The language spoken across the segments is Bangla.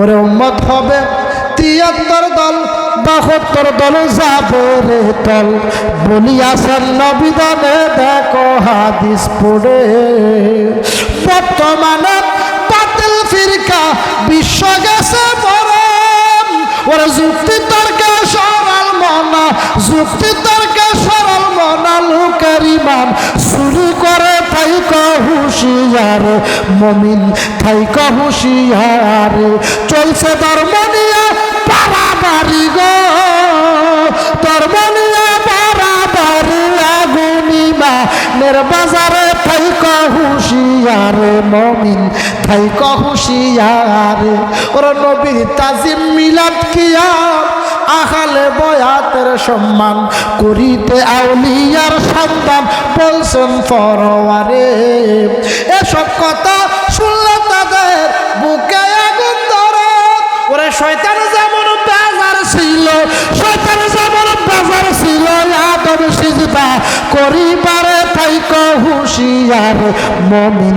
ওরে উম্মত হবে, তিয়াত্তর দল, বাহাত্তর দল যাবে রে দল। বলিয়াছেন নবিদানে দেখো হাদিস পড়ে। বর্তমানে বাতিল ফিরকা, বিশ্ব গেছে মরণ। ওরা যুক্তি তর্কে সরল মনা, যুক্তি তর্কে সরল মনা, লোকের ইমান শুরু করে তাই হুশিয়ার, মমিন তাই হুশিয়ার। চলছে ধর্মনিয়া পারাবারি গো। ধর্মনিয়া পারাবারি আগুনিমা নের বাজারে তাই হুশিয়ার, মমিন তাই হুশিয়ার। ওর নবীর তাজিম মিলাদ কিয়া আহালে বয়াতের সম্মান করিতে আউলিয়ার সন্তান বলছেন ফরওয়ারে এসব কথা শুনলে তাদের বুকে আগুন ধরে। ওরে শয়তান যেমন বেজার ছিল, শয়তান যেমন বেজার ছিল, আদম সিজদা করিবারে মমিন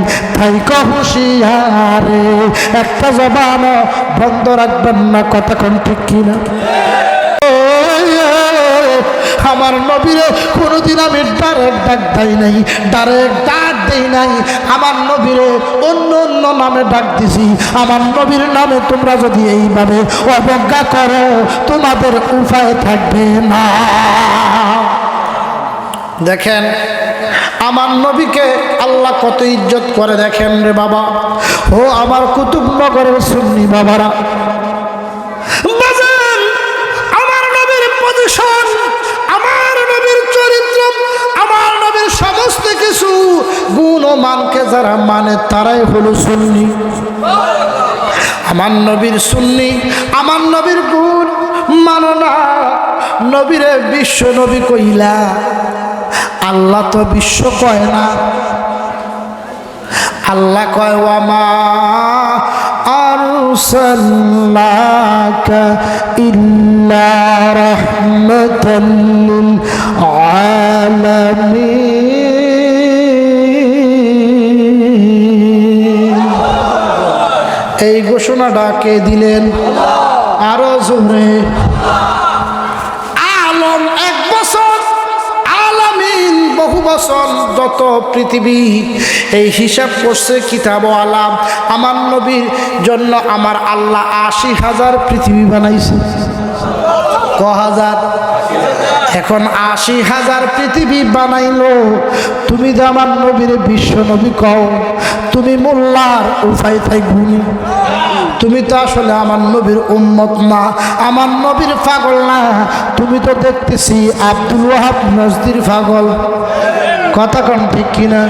একটা জবান বন্ধ রাখবেন না কতক্ষণ ঠিক কিনা? আমার নবীরে কোনোদিন আমি ডাইরেক্ট ডাক দেই নাই ডাইরেক্ট ডাক দেই নাই। আমার নবীরে অন্য অন্য নামে ডাক দিছি। আমার নবীর নামে তোমরা যদি এইভাবে অবজ্ঞা করো, তোমাদের উপায় থাকবে না। দেখেন, আমার নবীকে আল্লাহ কত ইজ্জত করে দেখেন রে বাবা। ও আমার কুতুবনগরের সুন্নি বাবারা। সমস্ত কিছু গুণ ও মানকে যারা মানে তারাই হলো সুন্নি আমার নবীর সুন্নি আমার নবীর গুণ মানো না নবীরে বিশ্ব নবী কইলা আল্লাহ তো বিশ্ব কয় না আল্লাহ কয় ওয়ামা أرسلناك إلا رحمة للعالمين এই ঘোষণাটা কে দিলেন? আরও জোরে। আলম এক বছর, আলামিন বহু বছর যত পৃথিবী, এই হিসাব করছে কিতাব আলাম আমার নবীর জন্য আমার আল্লাহ আশি হাজার পৃথিবী বানাইছে। ক হাজার? এখন আশি হাজার পৃথিবী বানাইলো। তুমি যে আমার নবীর বিশ্ব নবী কও তুমি মোল্লার উপায় থাই গুণী তুমি তো আসলে আমার নবীর উম্মত না, আমার নবীর পাগল না। তুমি তো দেখতেছি আব্দুল ওয়াহাব নজদির পাগল। কথা কন ঠিক কিনা?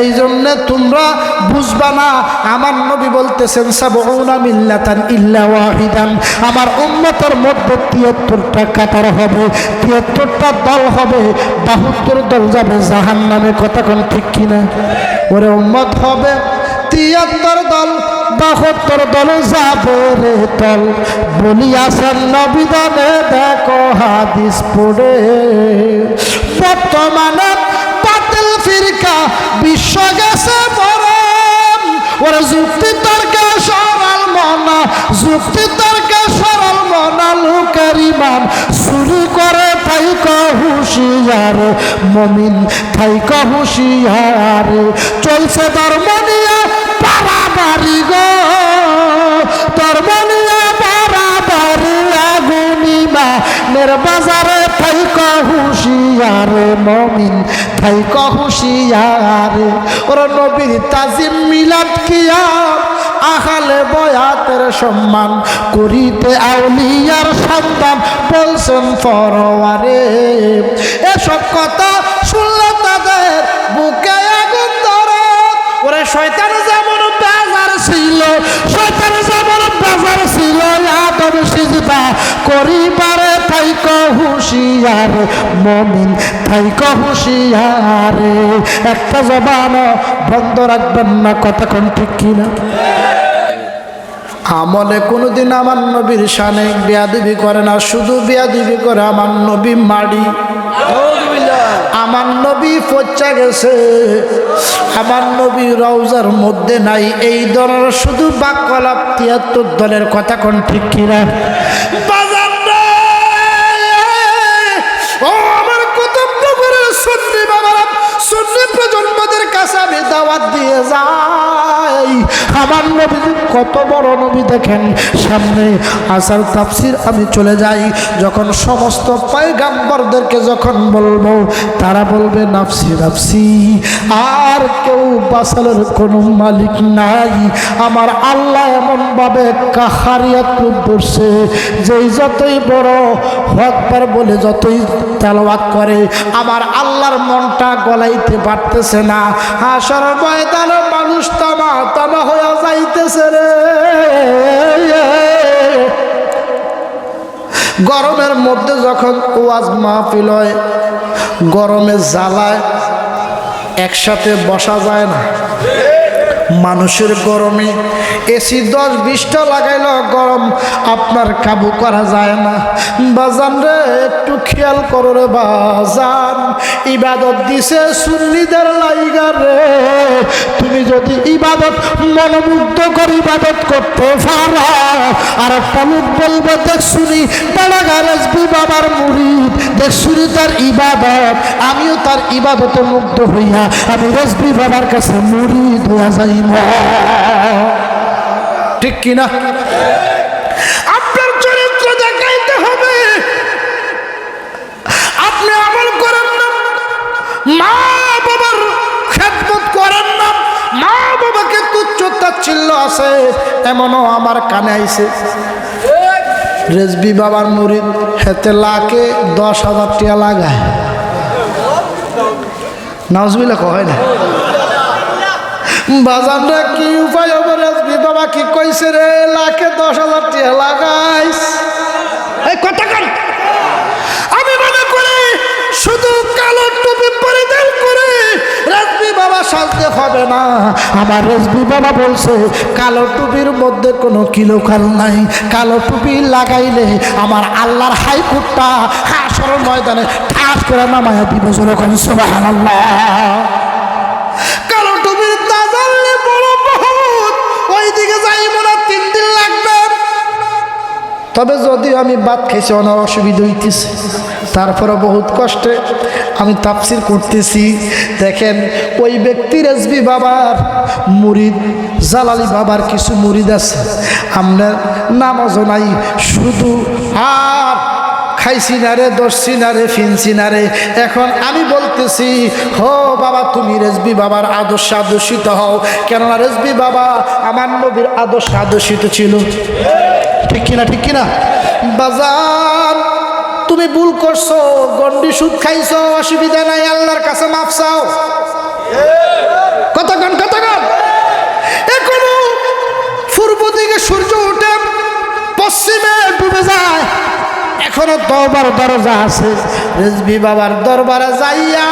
এই জন্যে তোমরা বুঝবা না, আমার নবী বলতেছেন, সাবউনা মিল্লাতান ইল্লা ওয়াহিদান। আমার উম্মতের মধ্যে তিয়াত্তরটা কাতার হবে, তিয়াত্তরটা দল হবে, বাহাত্তর দল যাবে জাহান নামে কথা কন ঠিক কিনা? ওরে উম্মত হবে, তিয়াত্তর দল, বাহাত্তর দল যাবে রে দল। বলিয়াছেন নবিদানে দেখো হাদিস পড়ে। বর্তমানে হুশিয়ার, মমিন তাই হুশিয়ার। চলছে ধর্মনিয়া পারাবারি গো। ধর্মনিয়া পারাবারি আগুনিমা নের বাজারে তাই হুশিয়ার, মমিন তাই হুশিয়ার। ওর নবীর তাজিম মিলাদ কিয়া, আহালে বয়াতের সম্মান করিতে আউলিয়ার সন্তান বলছেন ফরওয়ারে এসব কথা শুনলে তাদের বুকে আগুন ধরে। ওরে শয়তান যেমন বেজার ছিল, শয়তান যেমন বেজার ছিল, আদম সিজদা করিবারে তাই হুশিয়ার, মমিন তাই হুশিয়ার। একটা জবান বন্ধ রাখবেন না কতক্ষণ ঠিক কিনা? আমলে কোনোদিন আমার নবীর সানে বিয়াদিবি করে না, শুধু বিয়াদিবি করে আমার নবী মাড়ি। আমার নবী পচা গেছে, আমার নবী রওজার মধ্যে নাই। এই ধরনের শুধু বাক্যলাপ তিয়াত্তর দলের কথা কোন ঠিক কিনা? আমার করে সুন্নি বাবারা, সুন্নি প্রজন্মদের কাছে আমি দাওয়াত দিয়ে যাই। আমার নবী, কত বড় নবী দেখেন। সামনে আসার তাফসির আমি চলে যাই, যখন সমস্ত পয়গাম্বরদেরকে যখন বলব, তারা বলবে, নাফসি নাফসি, আর কেউ বাসালের কোনো মালিক নাই। আমার আল্লাহ এমনভাবে কাহারিয়াত ধরছে, যেই যতই বড় হকবার বলে যতই তেলাওয়াত করে, আমার আল্লাহর মনটা গলাইতে পারতেছে না। হাসর ময়দানে মানুষ তামা তামা হইয়া যাইতেছে রে। গরমের মধ্যে যখন ওয়াজ মাহফিল হয়, গরমে জ্বালায়, একসাথে বসা যায় না। মানুষের গরমে এসি দশ বিশটা লাগাইল, গরম। আপনার কাবু করা যায় না। বাজান রে, একটু খেয়াল করো রে বাজান। ইবাদত দিছে সুন্নিদের লাইগার রে। তুমি যদি ইবাদত, মনোমুগ্ধ করে ইবাদত করতে পারো। আর একটা লোক বলবে দেখ শুনি বেড়াগার এসবি বাবার মুরিদ দেখ শুনি তার ইবাদত। আমিও তার ইবাদতে মুগ্ধ হইয়া, আমি রেসবি বাবার কাছে মুরিদ হইয়া যাইব ঠিক কিনা? আপনার চরিত্র দেখাইতে হবে। আপনি আমল করেন না। মা বাবার খেদমত করেন না। মা বাবাকে আছে, এমনও আমার কানে আইছে। রেজবি বাবার মুরিদ হেতে লাখে দশ হাজার টিয়া লাগায়। নাজবিলা কয় না? বাজানরা কি উপায় হবে রেজবি বাবা কি কইছে রে? লাখে দশ হাজার টিয়া লাগাইস। এই কন আমি মনে করি শুধু কালো টুপি পরিধান করে রেজবি বাবা সাজতে হবে না। আমার রেজবি বাবা বলছে, কালো টুপির মধ্যে কোনো কিলো কাল নাই। কালো টুপি লাগাইলে আমার আল্লাহর হাইকোর্টটা হাসর ময়দানে ঠাস করে নামায় দিব যখন সুবহানাল্লাহ। কালো ওইদিকে যাইব না তিন দিন লাগবে। তবে যদি আমি বাদ খাইছি অনেক অসুবিধা হইতেছে। তারপরে বহুত কষ্টে আমি তাফসির করতেছি। দেখেন, ওই ব্যক্তির এসবি বাবার মুরিদ, জালালি বাবার কিছু মুরিদ আছে। আপনার নামাজও নাই, শুধু আর খাইছি না রে দর্শি না রে, ফিনছি না রে। এখন আমি বলতেছি, হো বাবা, তুমি রেজবি বাবার আদর্শ আদর্শিত হও। কেননা রেজবি বাবা আমার নবীর আদর্শ আদর্শিত ছিল। ঠিক কিনা ঠিক কিনা? বাজার, তুমি ভুল করছ, গন্ডি সুদ খাইছো, অসুবিধা নাই, আল্লাহর কাছে মাফ চাও। কতক্ষণ কতক্ষণ এখনও পূর্ব দিকে সূর্য উঠে পশ্চিমে ডুবে যায়। এখনও দরবার দরজা আছে। রেজবি বাবার দরবারে যাইয়া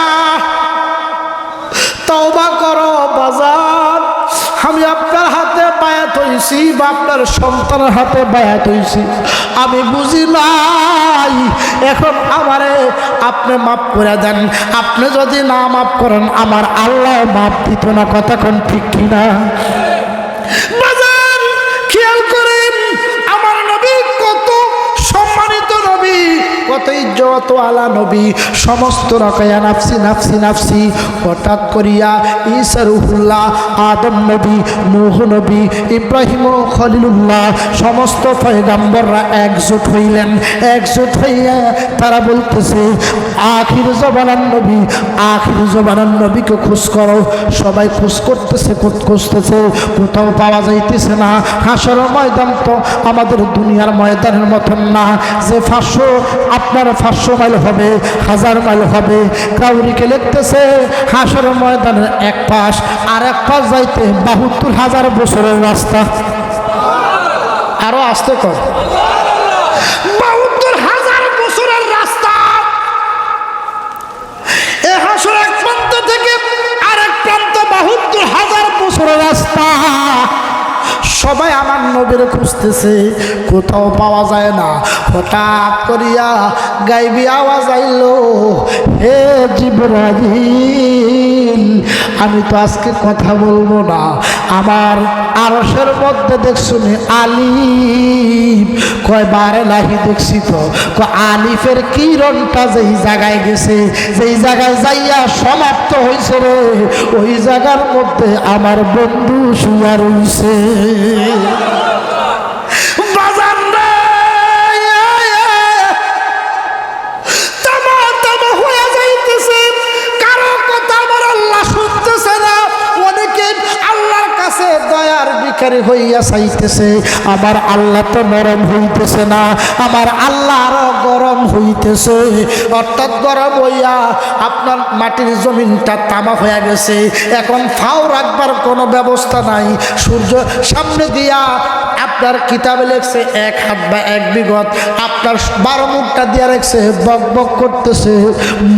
তওবা করো বাজার আমি আপনার হাতে বায়াত হইছি বা আপনার সন্তানের হাতে বায়াত হইছি আমি বুঝি নাই, এখন আমারে আপনি মাফ করে দেন। আপনি যদি না মাফ করেন, আমার আল্লাহ মাফ দিত না, কথা কোন ঠিক কিনা? ইজ্জত আলা নবী, সমস্ত রকয়া নাফসি নাফসি নাফসি। হঠাৎ করিয়া ঈসা রুহুল্লাহ, আদম নবী, নূহ নবী, ইব্রাহিম খলিলুল্লাহ, সমস্ত পয়গাম্বররা একজোট হইলেন। একজোট হইয়া তারা বলতেছে, আখির জবানান নবী, আখির জবানান নবীকে খোঁজ করো। সবাই খোঁজ করতেছে খুঁজতেছে কোথাও পাওয়া যাইতেছে না। হাসর ময়দান তো আমাদের দুনিয়ার ময়দানের মতন না। যে পাঁচশো আপনার পাঁচশো মাইল হবে, হাজার মাইল হবে। কাউরিকে লিখতেছে হাসর ময়দানের এক পাশ আর এক পাশ যাইতে বাহাত্তর হাজার বছরের রাস্তা। আরও আসতে কর হাজার বছরের রাস্তা। সবাই আমার নবীর খুঁজতেছে। কোথাও পাওয়া যায় না। হঠাৎ করিয়া গাইবি আওয়াজ আইল, হে জিব্রাহিল আমি তো আজকে কথা বলব না। আমার আরসের মধ্যে দেখছ আলিফ। কয় বারে লাহি দেখছি তো আলিফের কিরণটা যেই জায়গায় গেছে, যেই জায়গায় যাইয়া সমাপ্ত হয়েছে রে, ওই জায়গার মধ্যে আমার বন্ধু শুয়া রইছে। দয়ার হইয়া চাইতেছে। আমার আল্লাহ তো নরম হইতেছে না, আমার আল্লাহ আরও গরম হইতেছে। অর্থাৎ গরম হইয়া আপনার মাটির জমিনটা তামা হয়ে গেছে। এখন ফাও রাখবার কোনো ব্যবস্থা নাই। সূর্য সামনে দিয়া আপনার কিতাবে লেখছে, এক হাত বা এক বিগত। আপনার বারো মুখটা দিয়ে রেখছে, বক বক করতেছে,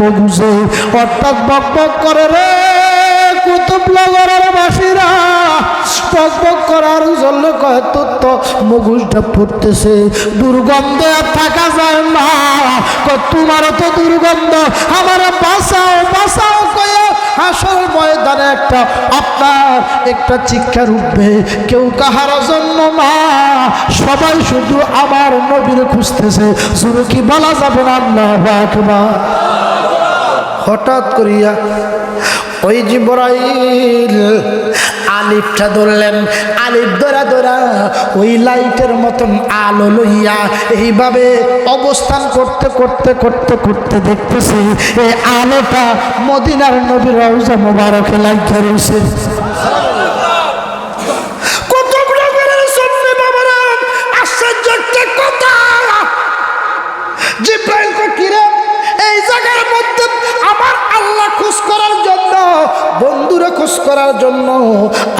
মগুজে। অর্থাৎ বক বক করে রে কুতুব নগরের বাসীরা। বক করার জন্য কয় তোর পড়তেছে। দুর্গন্ধ থাকা যায় কয় তোমারও তো দুর্গন্ধ, আমার বাঁচাও বাঁচাও কয়ে হাসর ময়দানে একটা আপনার একটা চিৎকার উঠবে কেউ কাহার জন্য না। সবাই শুধু আমার নবীর খুঁজতেছে। শুধু কি বলা যাবে না? আল্লাহ হঠাৎ করিয়া ওই জিব্রাইল আলিফটা ধরলেন। আলিফ ধরা ধরা ওই লাইটের মতন আলো লইয়া এইভাবে অবস্থান করতে করতে করতে করতে দেখতেছি, এই আলোটা মদিনার নবীর রওজা মোবারকে লাগিয়ে রয়েছে খুশ করার জন্য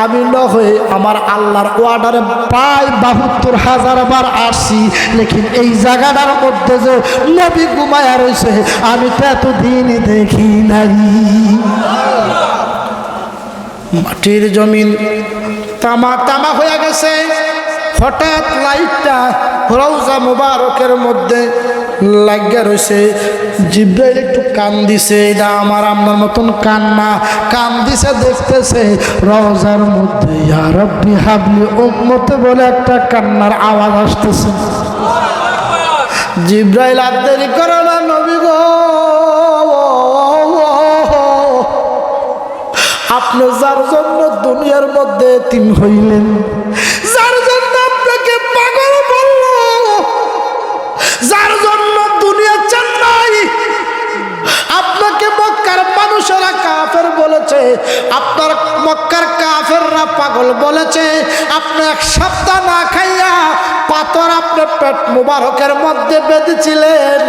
আমি ন হয়ে আমার আল্লাহর ওয়ার্ডারে প্রায় বাহাত্তর হাজার বার আসছি। লেকিন এই জায়গাটার মধ্যে যে নবী ঘুমায়া রয়েছে, আমি তো এতদিন দেখি নাই। মাটির জমিন তামা তামা হয়ে গেছে। হঠাৎ লাইটটা রৌজা মুবারকের মধ্যে লাগিয়া রয়েছে। জিব্রাইল একটু কান দিছে এটা আমার আপনার মতন কান্না। কান দিছে দেখতেছে, রওজার মধ্যে, ইয়া রব্বি, হাবলি। উম্মতে বলে একটা কান্নার আওয়াজ আসতেছে। জিব্রাইল, আর দেরি করো না নবী গো। আপনি যার জন্য দুনিয়ার মধ্যে তিন হইলেন, যার জন্য আপনাকে পাগল বলল, যার মানুষেরা কাফের বলেছে, আপনার মক্কার কাফেররা পাগল বলেছে, আপনি এক সপ্তাহ না খাইয়া পাথর আপনি পেট মুবারকের মধ্যে বেঁধেছিলেন।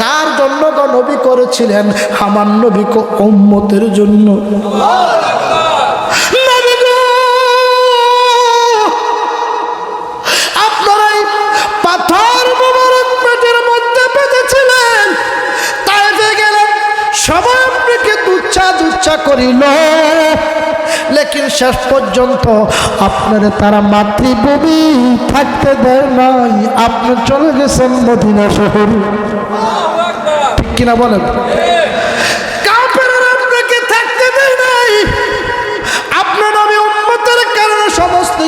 কার জন্য নবী করেছিলেন? আমার নবী উম্মতের জন্য। দুচ্ছা করিল, লেকিন শেষ পর্যন্ত আপনার তারা মাতৃভূমি থাকতে দেয় নাই। আপনি চলে গেছেন মদিনা শহর। ঠিক কিনা বলেন?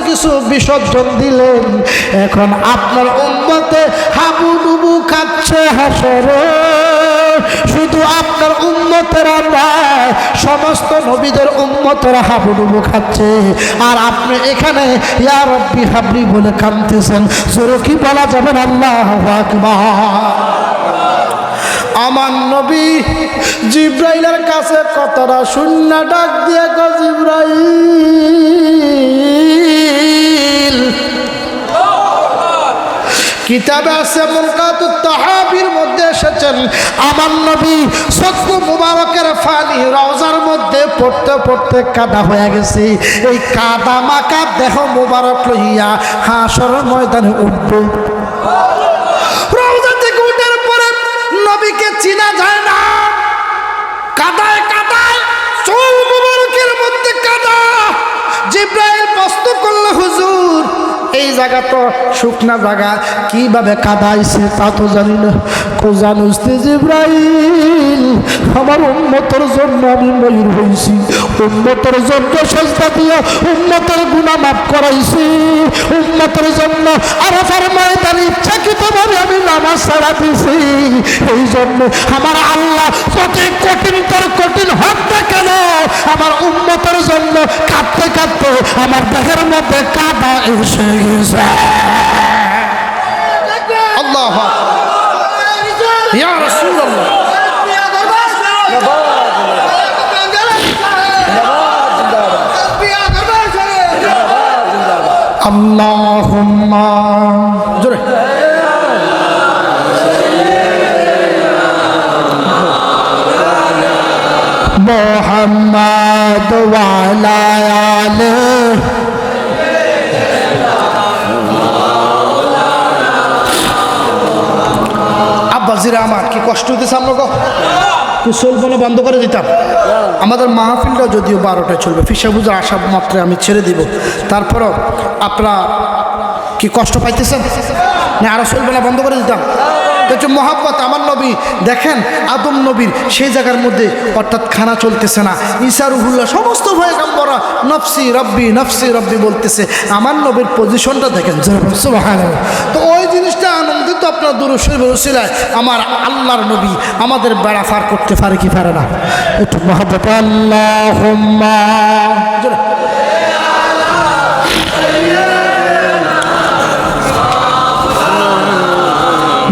কিছু বিসর্জন দিলেন। এখন আপনার উম্মতে হাবু ডুবু খাচ্ছে হাসরে। শুধু আপনার উম্মতেরা নয় সমস্ত নবীদের উম্মতেরা হাবুডুবু খাচ্ছে। আর আপনি এখানে, ইয়া রব্বি হাবলি বলে কাঁদতেছেন। জোরে কি বলা যাবে আল্লাহ আমার নবী জিব্রাইলের কাছে কতটা শূন্য ডাক দিয়ে গো জিব্রাইল। কিতাবে আছে তাহাবির মধ্যে এসেছেন। আমার নবী চক্ষু মুবারকের ফানি রওজার মধ্যে পড়তে পড়তে কাদা হয়ে গেছে। এই কাদা মাকা দেহ মুবারক লইয়া হাসর ময়দানে উঠবে। রওজা থেকে উঠার পরে নবীকে চিনা যায় না। কাদায় কাদায় চোখ মুবারকের মধ্যে কাদা। জিব্রাইল প্রশ্ন করল, হুজুর এই জায়গা তো শুকনা জায়গা। কীভাবে কাদাইছে তা তো জানি না। কোজানুস্তে জিব্রাইল আমার উন্মতর জন্য আমি ময়ূর হয়েছি উন্মতর জন্য সস্তা দিয়ে উন্মতের গুণা মাফ করাইছি। উন্মতের জন্য আরাফার ময়দানে ইচ্ছাকৃতভাবে আমি নামাজ ছাড়া দিছি। এই জন্য আমার আল্লাহ যতই কঠিন তোর কঠিন হোক কেন আমার উন্মতের জন্য কাঁদতে কাঁদতে আমার দেহের মধ্যে কাদা এসে গেছে। মোহাম্মদ ওয়ালা আলে। আব্বাজিরা আমার কি কষ্ট হইতেছে আপনাকে কি চলবো বন্ধ করে দিতাম? আমাদের মাহফিলটা যদিও বারোটায় চলবে ফিসা বুঝার আসা মাত্রায় আমি ছেড়ে দিব। তারপরও আপনারা কি কষ্ট পাইতেছেন? না আরও চলবে না বন্ধ করে দিতাম। হচ্ছে মহাব্বত আমার নবী, দেখেন আদম নবীর সেই জায়গার মধ্যে অর্থাৎ খানা চলতেছে না। ঈসা রুহুল্লাহ সমস্ত ভয়ে কাম্বরা নফসি রব্বি নফসি রব্বি বলতেছে। আমার নবীর পজিশনটা দেখেন। তো ওই জিনিসটা আনন্দিত আপনার দুরুশরীফ রসিলায় আমার আল্লাহর নবী আমাদের বেড়া পার করতে পারে কি পারে না? একটু মহাব্বত আল্লাহ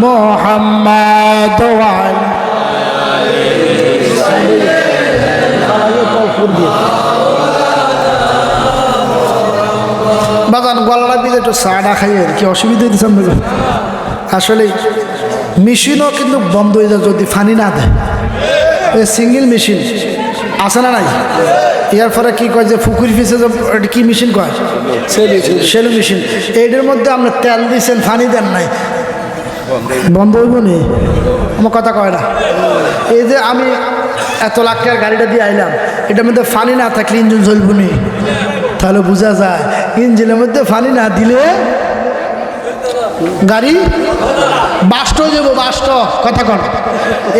মোহাম্মদ বাগান গলাটা দিয়ে একটু চাটা খাইয়ে কি অসুবিধা দিচ্ছেন আসলে মেশিনও কিন্তু বন্ধ হয়ে যায় যদি ফানি না দেয়। ওই সিঙ্গেল মেশিন আছে না নাই? ইয়ার পরে কি কয় যে পুকুর ফিসে কি মেশিন কয়? সেলু মেশিন। এইটার মধ্যে আপনি তেল দিয়েছেন ফানি দেন নাই। বন্ধ হইব নি? আমার কথা কয় না। এই যে আমি এত লাখ টাকার গাড়িটা দিয়ে আইলাম, এটার মধ্যে ফানি না থাকলে ইঞ্জিন চলব নি? তাহলে বোঝা যায়, ইঞ্জিনের মধ্যে ফানি না দিলে গাড়ি বাষ্ট যাব বাষ্ট কথা কন।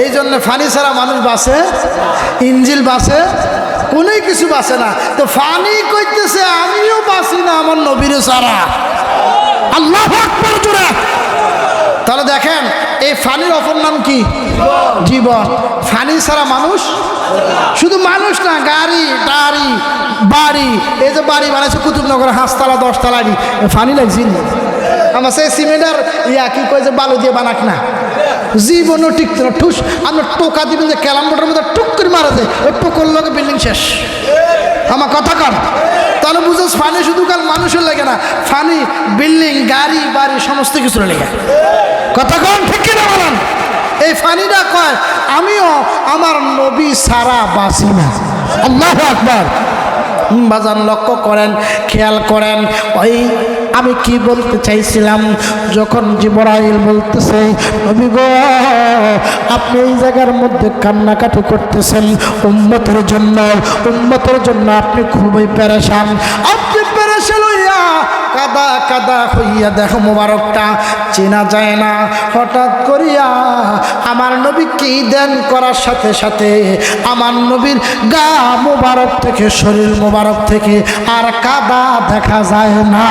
এই জন্য ফানি ছাড়া মানুষ বাসে ইঞ্জিল বাসে, কোনোই কিছু বাসে না। তো ফানি কইতেছে, আমিও বাসি না আমার নবীর ছাড়া। আল্লাহ তাহলে দেখেন এই ফানির অপর নাম কি? জীবন। ফানি ছাড়া মানুষ? শুধু মানুষ না গাড়ি টাড়ি বাড়ি এই যে বাড়ি বানাইছে কুতুবনগর হাঁসতলা দশতলারি ফানি লাগছে আমার সেই সিমেন্টার ইয়া কি কয় যে বালু দিয়ে বানাক না। জীবনও টিকতে না ঠুস। আমরা টোকা দিবেন যে ক্যালাম বোর্ডের মধ্যে টুক করে মারা যায়। ওই টোকর লোকে বিল্ডিং শেষ। আমার কথা কর। তাহলে বুঝেছ ফানি শুধু কাল মানুষের লাগে না, ফানি, বিল্ডিং, গাড়ি, বাড়ি, সমস্ত কিছুর লেগে। কথা কন, ঠিক কিনা বলেন? এই ফানিটা কয়, আমিও আমার নবী সারা বাসি না। আল্লাহ আকবার। বাজান লক্ষ্য করেন, খেয়াল করেন, ওই আমি কি বলতে চাইছিলাম? যখন জিবরাইল বলতেছে, নবী আপনি এই জায়গার মধ্যে কান্নাকাটি করতেছেন। উন্মতের জন্য উন্মতের জন্য আপনি খুবই প্যারাসান আপনি পেরেশান হইয়া কাদা কাদা হইয়া দেখো মোবারকটা। চেনা যায় না। হঠাৎ করিয়া আমার নবী কি দেন করার সাথে সাথে আমার নবীর গা মোবারক থেকে, শরীর মোবারক থেকে আর কাদা দেখা যায় না।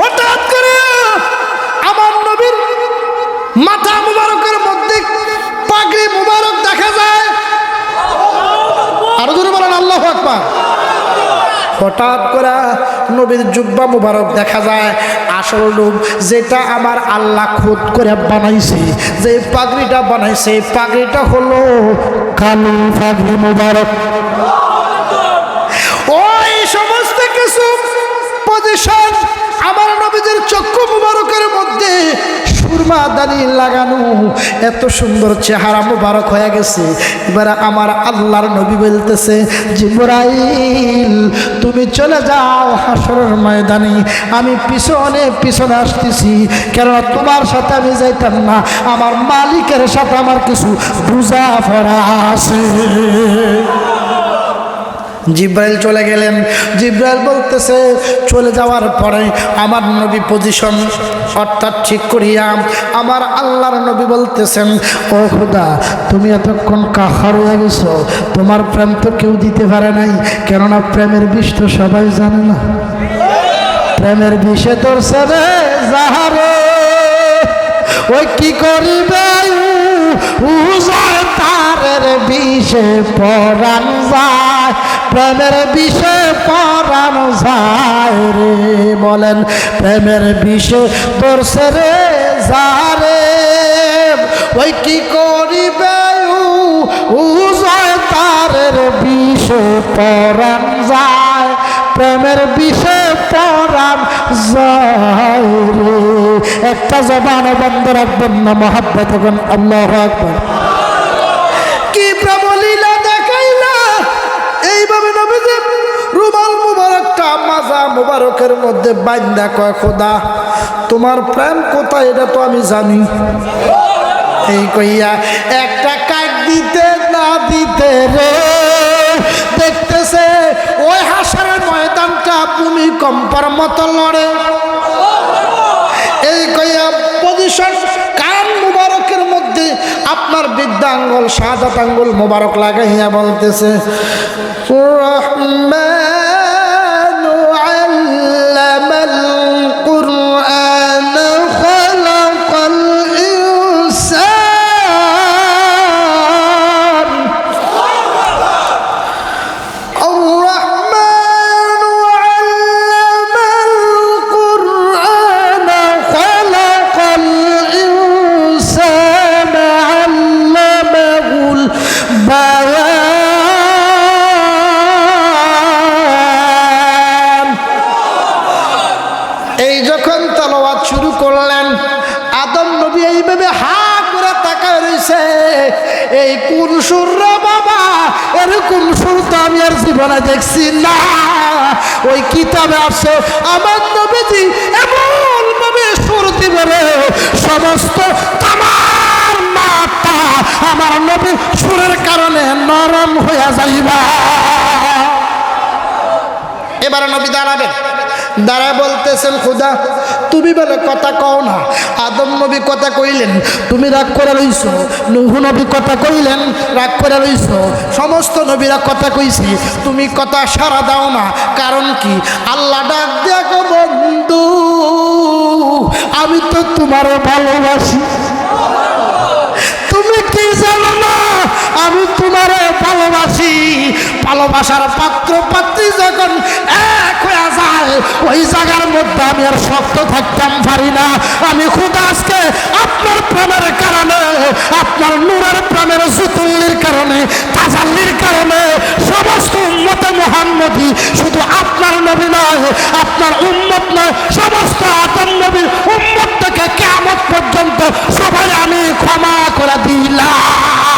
হঠাৎ করে আমার নবীর মাথা মোবারকের মধ্যে পাগড়ি মোবারক দেখা যায়। আরও জোরে বলেন, আল্লাহ আকবার। হঠাৎ করে নবীর জুব্বা মুবারক দেখা যায়, আসল রূপ যেটা আমার আল্লাহ খুদ করে বানাইছে। যে পাগড়িটা বানাইছে, পাগড়িটা হলো কালো পাগড়ি মুবারক। ওই সমস্ত কিছু পজিশন আমার নবীদের চক্ষু মুবারকের মধ্যে সুরমা দানি লাগানো, এত সুন্দর চেহারা মুবারক হয়ে গেছে। এবারে আমার আল্লাহর নবী বলতেছে, জিবরাইল, তুমি চলে যাও হাসরের ময়দানে। আমি পিছনে পিছনে আসতেছি, কেননা তোমার সাথে আমি যাইতাম না। আমার মালিকের সাথে আমার কিছু বুঝা পড়া আছে। জিব্রাইল চলে গেলেন। জিব্রাইল বলতেছে, চলে যাওয়ার পরে আমার নবী পজিশন অর্থাৎ ঠিক করিয়া আমার আল্লাহর নবী বলতেছেন, ও খুদা তুমি এতক্ষণ কাহার হয়ে গেছো, তোমার প্রেম তো কেউ দিতে পারে নাই, কেননা প্রেমের বিষ তো সবাই জানে না। প্রেমের বিষে তোর সেরে যাহারে, ওই কি করিবে? উজায় তারের বিষে পরাণ যায়, প্রেমের বিষে পরাণ যায় রে, বলেন, প্রেমের বিষে তোর সেরে যারে ওই কি করিবে তারের বিষে পরাণ যায়, প্রেমের বিষে পরাণ যায় রে। একটা জবান বন্ধ রাখবেন না, মহাব্বত আল্লাহ আকবর। মুবারকের মধ্যে বাইন্দা কয়, খোদা, তোমার প্রেম কোথায় এটা তো আমি জানি। এই কইয়া, একটা কাক দিতে না দিতে রে, দেখতেছে ওই হাসারের ময়দানটা ভূমিকম্পর মতো লড়ে। এই কইয়া, পজিশন কান মুবারকের মধ্যে আপনার বিদ্যা আঙ্গুল সাদাত মুবারক লাগাইয়া বলতেছে, রহমান যখন তলওয়াত শুরু করলেন, আদম নবী এইভাবে হা করে তাকায় রয়েছে এই কোন সুর বাবা? এরকম সুর তো আমি আর জীবনে দেখছি না। ওই কিতাবে আছে, আমার নবীজি এমন ভাবে সুর দিবে সমস্ত তামার মাতা আমার নবী সুরের কারণে নরম হইয়া যাইবা। এবার নবী দাঁড়াবেন। দাঁড়ায় বলতেছেন, খুদা, তুমি বলে কথা কও না। আদম নবী কথা কইলেন, তুমি রাগ করে রইছ। নুহু নবী কথা কইলেন, রাগ করে রইছ। সমস্ত নবীরা কথা কইছি, তুমি কথা সারা দাও না। কারণ কি? আল্লাহ ডাক দেখো বন্ধু, আমি তো তোমার ভালোবাসি। তুমি কি জানো না? আমি তোমার ভালোবাসি। ভালোবাসার পাত্র পাত্রী যখন এক হয়ে যায় ওই জায়গার মধ্যে আমি আর শক্ত থাকতাম পারি না। আমি খুদা আজকে আপনার প্রেমের কারণে, আপনার নূরের প্রেমের সুতুল্লির কারণে, তাজাল্লির কারণে, সমস্ত উন্মতে মোহাম্মদি শুধু আপনার নবী নয়, আপনার উন্মত নয়, সমস্ত আতম নবীর উন্মত থেকে কেমন পর্যন্ত সবাই আমি ক্ষমা করে দিলাম।